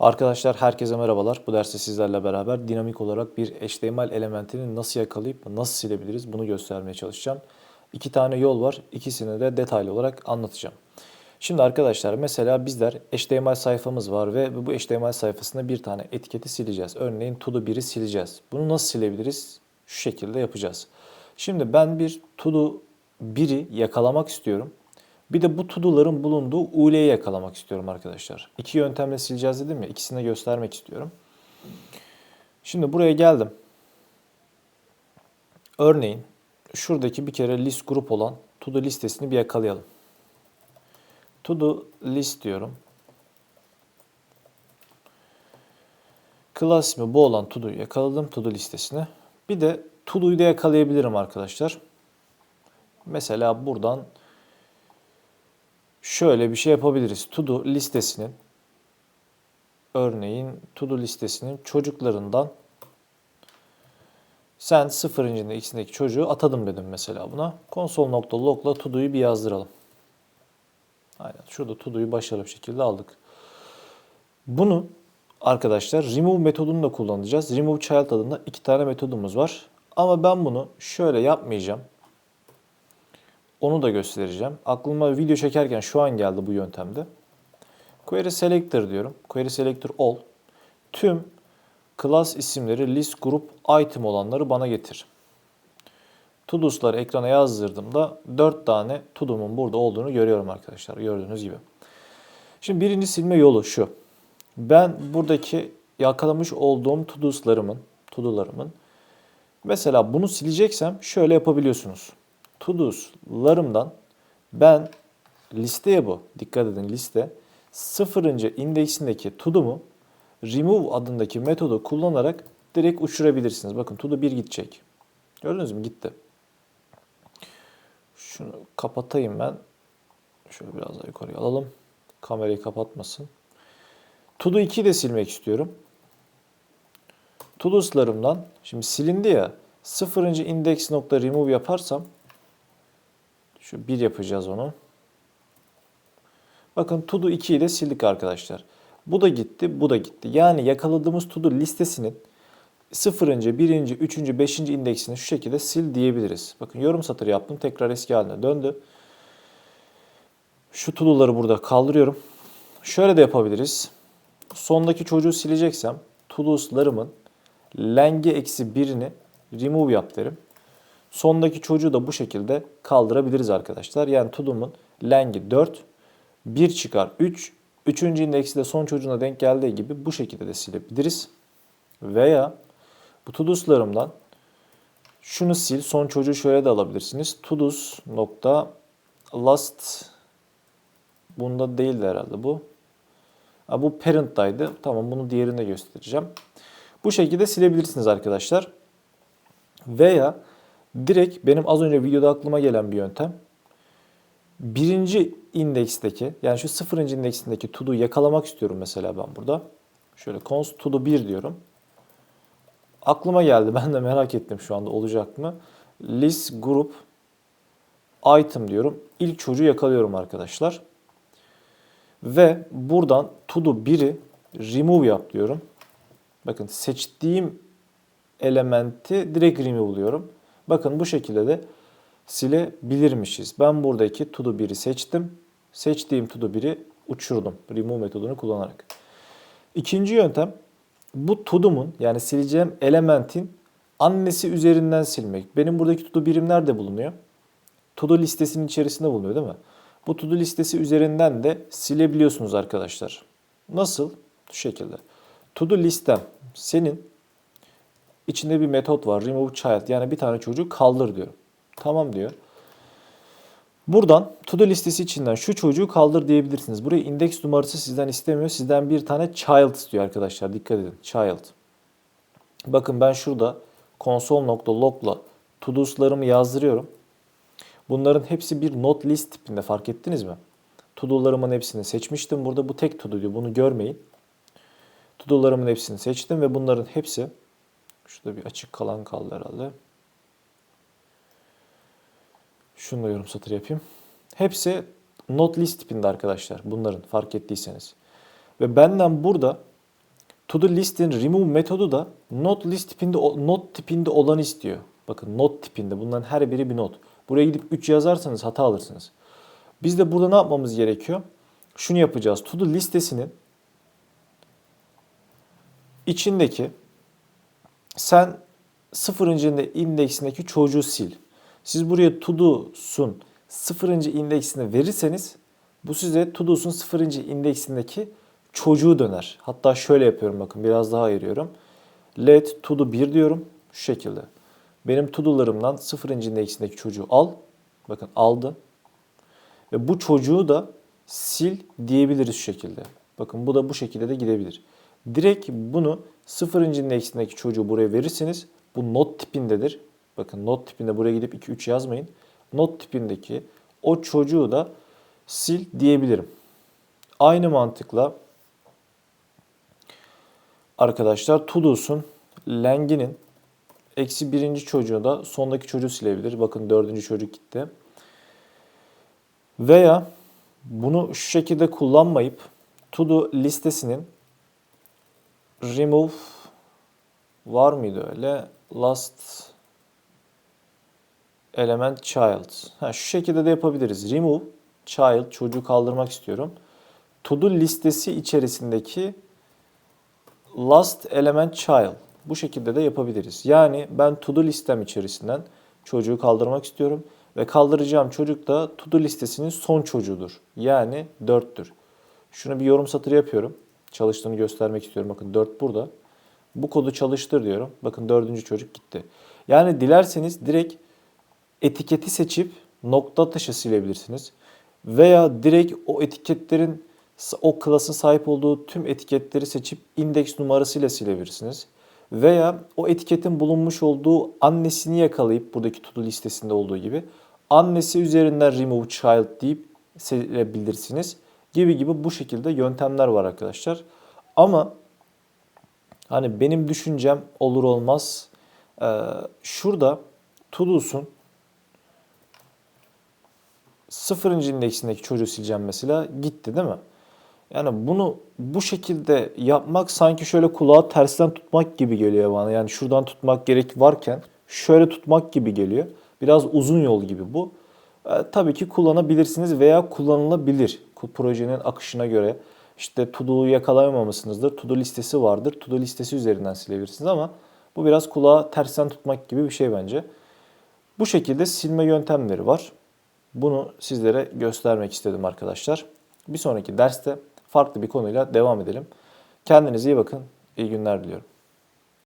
Arkadaşlar herkese merhabalar. Bu derste sizlerle beraber dinamik olarak bir HTML elementini nasıl yakalayıp nasıl silebiliriz bunu göstermeye çalışacağım. İki tane yol var. İkisini de detaylı olarak anlatacağım. Şimdi arkadaşlar mesela bizler HTML sayfamız var ve bu HTML sayfasında bir tane etiketi sileceğiz. Örneğin to do 1'i sileceğiz. Bunu nasıl silebiliriz? Şu şekilde yapacağız. Şimdi ben bir to do 1'i yakalamak istiyorum. Bir de bu todo'ların bulunduğu UL'yi yakalamak istiyorum arkadaşlar. İki yöntemle sileceğiz dedim ya. İkisini de göstermek istiyorum. Şimdi buraya geldim. Örneğin şuradaki bir kere list grup olan to do listesini bir yakalayalım. To do list diyorum. Class ismi bu olan to do'yu yakaladım. To do listesini. Bir de to do'yu da yakalayabilirim arkadaşlar. Mesela buradan şöyle bir şey yapabiliriz. To do listesinin örneğin to do listesinin çocuklarından sen sıfırıncında x'indeki çocuğu atadım dedim mesela buna. Console.log'la to do'yu bir yazdıralım. Aynen şurada to do'yu başarılı bir şekilde aldık. Bunu arkadaşlar remove metodunu da kullanacağız. Remove child adında iki tane metodumuz var. Ama ben bunu şöyle yapmayacağım. Onu da göstereceğim. Aklıma video çekerken şu an geldi bu yöntemde. Query selector diyorum. Query selector all. Tüm class isimleri list group item olanları bana getir. Todo's'ları ekrana yazdırdığımda 4 tane todo'mun burada olduğunu görüyorum arkadaşlar. Gördüğünüz gibi. Şimdi birinci silme yolu şu. Ben buradaki yakalamış olduğum todo's'larımın, todo'larımın mesela bunu sileceksem şöyle yapabiliyorsunuz todo's'larımdan ben listeye bu. Dikkat edin liste. Sıfırıncı indeksindeki todo'mu remove adındaki metodu kullanarak direkt uçurabilirsiniz. Bakın todo 1 gidecek. Gördünüz mü? Gitti. Şunu kapatayım ben. Şöyle biraz daha yukarıya alalım. Kamerayı kapatmasın. Todo 2'yi de silmek istiyorum. Todo's'larımdan şimdi silindi ya sıfırıncı index nokta remove yaparsam şu 1 yapacağız onu. Bakın to do 2'yi de sildik arkadaşlar. Bu da gitti, bu da gitti. Yani yakaladığımız to do listesinin 0. 1. 3. 5. indeksini şu şekilde sil diyebiliriz. Bakın yorum satırı yaptım. Tekrar eski haline döndü. Şu to do'ları burada kaldırıyorum. Şöyle de yapabiliriz. Sondaki çocuğu sileceksem to do's'larımın lengi eksi birini remove yap derim. Sondaki çocuğu da bu şekilde kaldırabiliriz arkadaşlar. Yani todo'mun lengi 4, 1 çıkar 3, 3. indeksi de son çocuğuna denk geldiği gibi bu şekilde de silebiliriz. Veya bu todo's'larımdan şunu sil, son çocuğu şöyle de alabilirsiniz. todos nokta last bunda değildi herhalde bu. Ha, bu parent'taydı. Tamam bunu diğerinde göstereceğim. Bu şekilde silebilirsiniz arkadaşlar. Veya Direkt benim az önce videoda aklıma gelen bir yöntem. Birinci indeksteki yani şu sıfırıncı indeksindeki to'du yakalamak istiyorum mesela ben burada. Şöyle const todo 1 diyorum. Aklıma geldi. Ben de merak ettim şu anda olacak mı? List group item diyorum. İlk çocuğu yakalıyorum arkadaşlar. Ve buradan todo 1'i remove yap diyorum. Bakın seçtiğim elementi direkt remove'luyorum. Bakın bu şekilde de silebilirmişiz. Ben buradaki to do 1'i seçtim. Seçtiğim to do 1'i uçurdum. Remove metodunu kullanarak. İkinci yöntem bu to do'mun yani sileceğim elementin annesi üzerinden silmek. Benim buradaki to do birim nerede bulunuyor? To do listesinin içerisinde bulunuyor değil mi? Bu to do listesi üzerinden de silebiliyorsunuz arkadaşlar. Nasıl? Şu şekilde. To do listem senin İçinde bir metot var. Remove child. Yani bir tane çocuğu kaldır diyor. Tamam diyor. Buradan to do listesi içinden şu çocuğu kaldır diyebilirsiniz. Buraya indeks numarası sizden istemiyor. Sizden bir tane child istiyor arkadaşlar. Dikkat edin. Child. Bakın ben şurada console.log'la to do's'larımı yazdırıyorum. Bunların hepsi bir not list tipinde fark ettiniz mi? To do'larımın hepsini seçmiştim. Burada bu tek to do diyor. Bunu görmeyin. To do'larımın hepsini seçtim ve bunların hepsi Şurada bir açık kalan kaldı herhalde. Şunu da yorum satır yapayım. Hepsi not list tipinde arkadaşlar. Bunların fark ettiyseniz. Ve benden burada To do list'in remove metodu da not list tipinde not tipinde olanı istiyor. Bakın not tipinde. Bunların her biri bir not. Buraya gidip 3 yazarsanız hata alırsınız. Biz de burada ne yapmamız gerekiyor? Şunu yapacağız. To do listesinin içindeki sen sıfırıncı indeksindeki çocuğu sil. Siz buraya to do'sun sıfırıncı indeksini verirseniz bu size to do'sun sıfırıncı indeksindeki çocuğu döner. Hatta şöyle yapıyorum bakın biraz daha ayırıyorum. Let to do 1 diyorum şu şekilde. Benim to do'larımdan sıfırıncı indeksindeki çocuğu al. Bakın aldı. Ve bu çocuğu da sil diyebiliriz şu şekilde. Bakın bu da bu şekilde de gidebilir. Direkt bunu sıfırıncı indeksindeki çocuğu buraya verirseniz bu not tipindedir. Bakın not tipinde buraya gidip 2-3 yazmayın. Not tipindeki o çocuğu da sil diyebilirim. Aynı mantıkla arkadaşlar Tudus'un Lengi'nin eksi birinci çocuğu da sondaki çocuğu silebilir. Bakın dördüncü çocuk gitti. Veya bunu şu şekilde kullanmayıp to listesinin remove var mıydı öyle? Last element child. Ha, şu şekilde de yapabiliriz. Remove child çocuğu kaldırmak istiyorum. To do listesi içerisindeki last element child. Bu şekilde de yapabiliriz. Yani ben to do listem içerisinden çocuğu kaldırmak istiyorum ve kaldıracağım çocuk da to do listesinin son çocuğudur. Yani 4'tür. Şunu bir yorum satırı yapıyorum. Çalıştığını göstermek istiyorum. Bakın 4 burada. Bu kodu çalıştır diyorum. Bakın dördüncü çocuk gitti. Yani dilerseniz direkt etiketi seçip nokta atışı silebilirsiniz. Veya direkt o etiketlerin o klasın sahip olduğu tüm etiketleri seçip indeks numarasıyla silebilirsiniz. Veya o etiketin bulunmuş olduğu annesini yakalayıp buradaki to listesinde olduğu gibi annesi üzerinden remove child deyip silebilirsiniz. Gibi gibi bu şekilde yöntemler var arkadaşlar. Ama hani benim düşüncem olur olmaz. Ee, şurada to do'sun sıfırıncı indeksindeki çocuğu sileceğim mesela gitti değil mi? Yani bunu bu şekilde yapmak sanki şöyle kulağı tersten tutmak gibi geliyor bana. Yani şuradan tutmak gerek varken şöyle tutmak gibi geliyor. Biraz uzun yol gibi bu. E, tabii ki kullanabilirsiniz veya kullanılabilir. Projenin akışına göre işte to-do'yu yakalayamamışsınızdır. To-do listesi vardır. To-do listesi üzerinden silebilirsiniz ama bu biraz kulağı tersten tutmak gibi bir şey bence. Bu şekilde silme yöntemleri var. Bunu sizlere göstermek istedim arkadaşlar. Bir sonraki derste farklı bir konuyla devam edelim. Kendinize iyi bakın. İyi günler diliyorum.